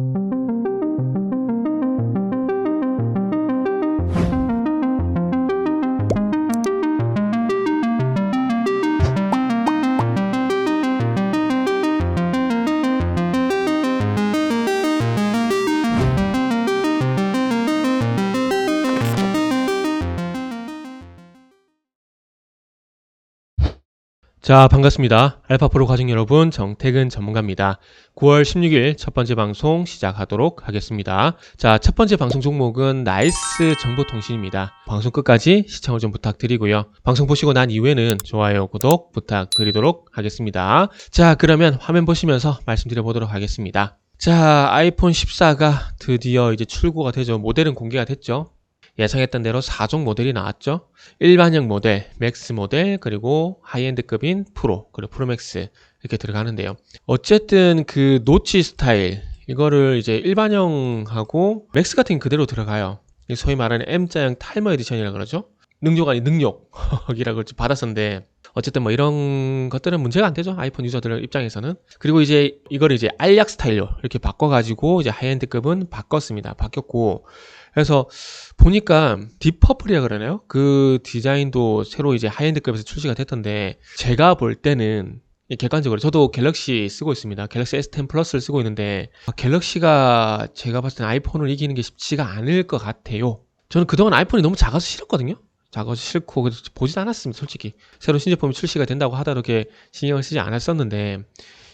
thank you 자, 반갑습니다. 알파프로 과정 여러분, 정태근 전문가입니다. 9월 16일 첫 번째 방송 시작하도록 하겠습니다. 자, 첫 번째 방송 종목은 나이스 정보통신입니다. 방송 끝까지 시청을 좀 부탁드리고요. 방송 보시고 난 이후에는 좋아요, 구독 부탁드리도록 하겠습니다. 자, 그러면 화면 보시면서 말씀드려보도록 하겠습니다. 자, 아이폰 14가 드디어 이제 출고가 되죠. 모델은 공개가 됐죠. 예상했던 대로 4종 모델이 나왔죠. 일반형 모델, 맥스 모델, 그리고 하이엔드급인 프로, 그리고 프로맥스 이렇게 들어가는데요. 어쨌든 그 노치 스타일 이거를 이제 일반형하고 맥스 같은 게 그대로 들어가요. 소위 말하는 M자형 타이머 에디션이라 그러죠. 능력 아니 능력이라고 받았었는데 어쨌든 뭐 이런 것들은 문제가 안 되죠 아이폰 유저들 입장에서는 그리고 이제 이걸 이제 알약 스타일로 이렇게 바꿔가지고 이제 하이엔드급은 바꿨습니다 바뀌었고 그래서 보니까 딥퍼플이라 그러나요? 그 디자인도 새로 이제 하이엔드급에서 출시가 됐던데 제가 볼 때는 객관적으로 저도 갤럭시 쓰고 있습니다. 갤럭시 S10 플러스를 쓰고 있는데 갤럭시가 제가 봤을 때 아이폰을 이기는 게 쉽지가 않을 것 같아요. 저는 그동안 아이폰이 너무 작아서 싫었거든요. 작아서 싫고 보지도 않았습니다. 솔직히 새로 신제품이 출시가 된다고 하더라도 이렇게 신경을 쓰지 않았었는데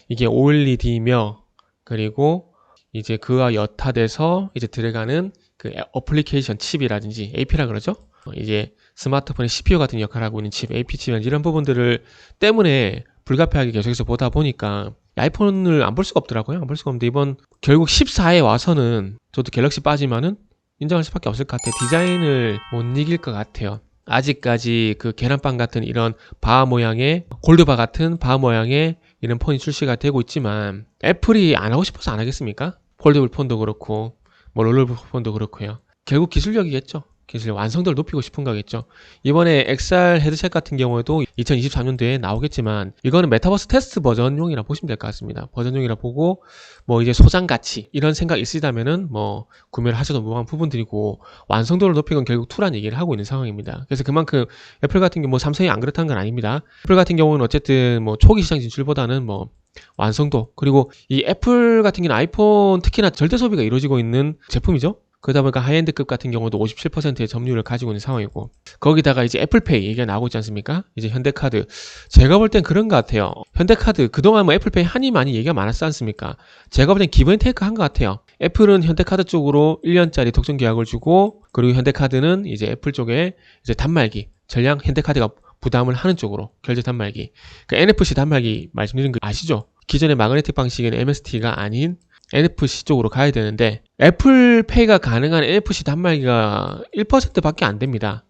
이게 OLED며 그리고 이제 그와 여타돼서 이제 들어가는 그 어플리케이션 칩이라든지 AP라 그러죠. 어, 이제 스마트폰의 CPU 같은 역할을 하고 있는 칩, AP 칩 이런 부분들을 때문에 불가피하게 계속해서 보다 보니까 아이폰을 안 볼 수가 없더라고요. 안 볼 수가 없는데 이번 결국 14에 와서는 저도 갤럭시 빠지면은 인정할 수밖에 없을 것 같아요. 디자인을 못 이길 것 같아요. 아직까지 그 계란빵 같은 이런 바 모양의 골드바 같은 바 모양의 이런 폰이 출시가 되고 있지만 애플이 안 하고 싶어서 안 하겠습니까? 폴더블 폰도 그렇고 뭐 롤러폰도 그렇고요. 결국 기술력이겠죠. 기술 완성도를 높이고 싶은 거겠죠. 이번에 XR 헤드셋 같은 경우에도 2023년도에 나오겠지만 이거는 메타버스 테스트 버전용이라 보시면 될 것 같습니다. 버전용이라 보고 뭐 이제 소장 가치 이런 생각 있으시다면은 뭐 구매를 하셔도 무방한 부분들이고 완성도를 높이건 결국 투란 얘기를 하고 있는 상황입니다. 그래서 그만큼 애플 같은 경우 뭐 삼성이 안 그렇다는 건 아닙니다. 애플 같은 경우는 어쨌든 뭐 초기 시장 진출보다는 뭐 완성도 그리고 이 애플 같은 경우는 아이폰 특히나 절대 소비가 이루어지고 있는 제품이죠. 그러다 보니까 하이엔드급 같은 경우도 57%의 점유율을 가지고 있는 상황이고 거기다가 이제 애플페이 얘기가 나오고 있지 않습니까? 이제 현대카드 제가 볼 땐 그런 것 같아요. 현대카드 그동안 뭐 애플페이 한이 많이 얘기가 많았지 않습니까? 제가 볼 땐 기본 테이크 한 것 같아요. 애플은 현대카드 쪽으로 1년짜리 독점 계약을 주고 그리고 현대카드는 이제 애플 쪽에 이제 단말기 전량 현대카드가 부담을 하는 쪽으로 결제 단말기. 그 NFC 단말기 말씀드린 거 아시죠? 기존의 마그네틱 방식은 MST가 아닌 NFC 쪽으로 가야 되는데 애플페이가 가능한 NFC 단말기가 1%밖에 안 됩니다.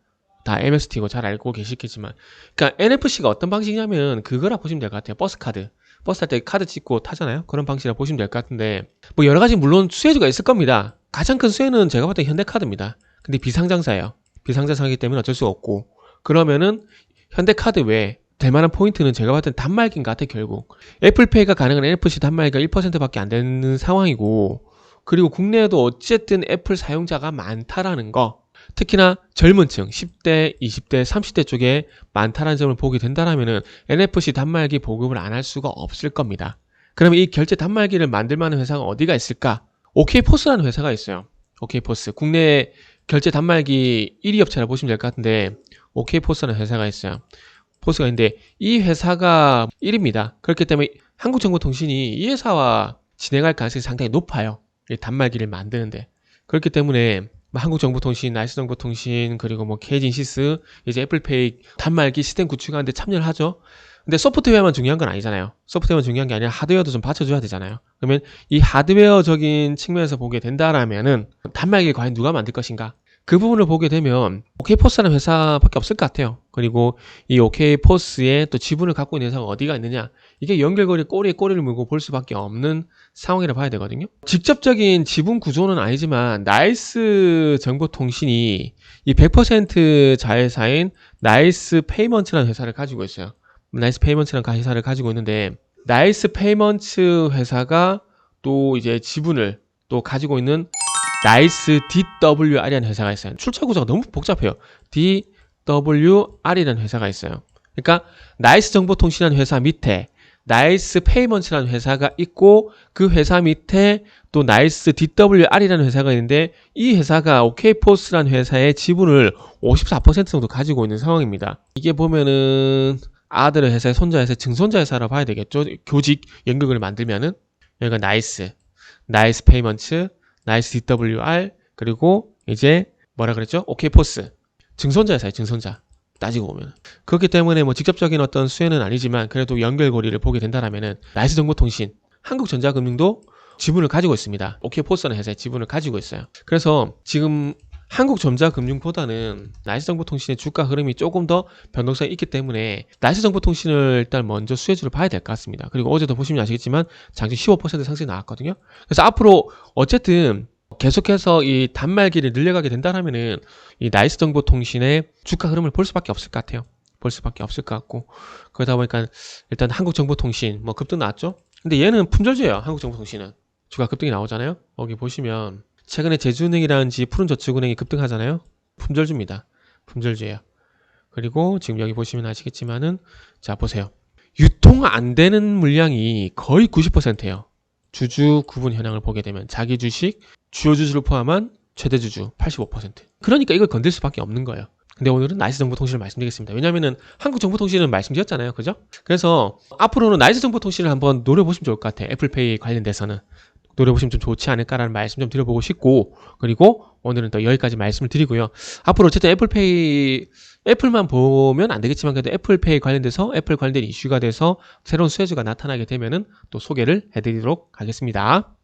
다 MST고 잘 알고 계시겠지만 그러니까 NFC가 어떤 방식이냐면 그거라 보시면 될 것 같아요. 버스 카드. 버스 탈 때 카드 찍고 타잖아요. 그런 방식이라 보시면 될 것 같은데 뭐 여러 가지 물론 수혜주가 있을 겁니다. 가장 큰 수혜는 제가 볼때 현대카드입니다. 근데 비상장사예요. 비상장사이기 때문에 어쩔 수 없고 그러면은 현대카드 외에 될 만한 포인트는 제가 봤을 땐 단말기인 것 같아 결국 애플페이가 가능한 NFC 단말기가 1%밖에 안 되는 상황이고 그리고 국내에도 어쨌든 애플 사용자가 많다라는 거 특히나 젊은 층 10대, 20대, 30대 쪽에 많다라는 점을 보게 된다라면은 NFC 단말기 보급을 안 할 수가 없을 겁니다. 그러면 이 결제 단말기를 만들 만한 회사가 어디가 있을까? OK포스라는 회사가 있어요. OK포스. 국내 결제 단말기 1위 업체라 보시면 될 것 같은데 OK포스라는 회사가 있어요. 포스가 있는데 이 회사가 1위입니다. 그렇기 때문에 한국정보통신이 이 회사와 진행할 가능성이 상당히 높아요. 단말기를 만드는데. 그렇기 때문에 뭐 한국정보통신, 나이스정보통신, 그리고 뭐 KG인시스, 이제 애플페이 단말기 시스템 구축하는데 참여를 하죠. 근데 소프트웨어만 중요한 건 아니잖아요. 소프트웨어만 중요한 게 아니라 하드웨어도 좀 받쳐줘야 되잖아요. 그러면 이 하드웨어적인 측면에서 보게 된다라면은 단말기 과연 누가 만들 것인가? 그 부분을 보게 되면 오케이포스라는 회사밖에 없을 것 같아요. 그리고 이 오케이포스의 또 지분을 갖고 있는 회사가 어디가 있느냐 이게 연결고리 꼬리에 꼬리를 물고 볼 수밖에 없는 상황이라 봐야 되거든요. 직접적인 지분 구조는 아니지만 나이스 정보통신이 이 100% 자회사인 나이스 페이먼트라는 회사를 가지고 있어요. 나이스 페이먼트라는 회사를 가지고 있는데 나이스 페이먼트 회사가 또 이제 지분을 또 가지고 있는 나이스 DWR이라는 회사가 있어요. 출처 구조가 너무 복잡해요. DWR이라는 회사가 있어요. 그러니까 나이스 정보통신이라는 회사 밑에 나이스 페이먼트라는 회사가 있고 그 회사 밑에 또 나이스 DWR이라는 회사가 있는데 이 회사가 OK포스라는 회사의 지분을 54% 정도 가지고 있는 상황입니다. 이게 보면은 아들의 회사의 손자 회사, 증손자 회사라 봐야 되겠죠. 교직 연극을 만들면은 여기가 나이스, 나이스 페이먼트, 나이스 DWR 그리고 이제 뭐라 그랬죠? OK포스 증손자 회사예요. 증손자 따지고 보면 그렇기 때문에 뭐 직접적인 어떤 수혜는 아니지만 그래도 연결고리를 보게 된다라면은 나이스 정보통신, 한국전자금융도 지분을 가지고 있습니다. OK포스라는 회사의 지분을 가지고 있어요. 그래서 지금 한국전자금융보다는 나이스 정보통신의 주가 흐름이 조금 더 변동성이 있기 때문에 나이스 정보통신을 일단 먼저 수혜주를 봐야 될 것 같습니다. 그리고 어제도 보시면 아시겠지만 장중 15% 상승이 나왔거든요. 그래서 앞으로 어쨌든 계속해서 이 단말기를 늘려가게 된다면은 이 나이스 정보통신의 주가 흐름을 볼 수밖에 없을 것 같아요. 볼 수밖에 없을 것 같고 그러다 보니까 일단 한국정보통신 뭐 급등 나왔죠. 근데 얘는 품절주예요. 한국정보통신은 주가 급등이 나오잖아요. 여기 보시면 최근에 제주은행이라든지 푸른저축은행이 급등하잖아요. 품절주입니다. 품절주예요. 그리고 지금 여기 보시면 아시겠지만은 자 보세요. 유통 안 되는 물량이 거의 90%예요. 주주 구분 현황을 보게 되면 자기 주식 주요 주주를 포함한 최대 주주 85%. 그러니까 이걸 건들 수밖에 없는 거예요. 근데 오늘은 나이스 정보통신을 말씀드리겠습니다. 왜냐면은 한국 정보통신은 말씀드렸잖아요. 그죠? 그래서 앞으로는 나이스 정보통신을 한번 노려보시면 좋을 것 같아요. 애플페이 관련돼서는. 노려보시면 좀 좋지 않을까라는 말씀 좀 드려보고 싶고, 그리고 오늘은 또 여기까지 말씀을 드리고요. 앞으로 어쨌든 애플페이, 애플만 보면 안 되겠지만 그래도 애플페이 관련돼서 애플 관련된 이슈가 돼서 새로운 수혜주가 나타나게 되면은 또 소개를 해드리도록 하겠습니다.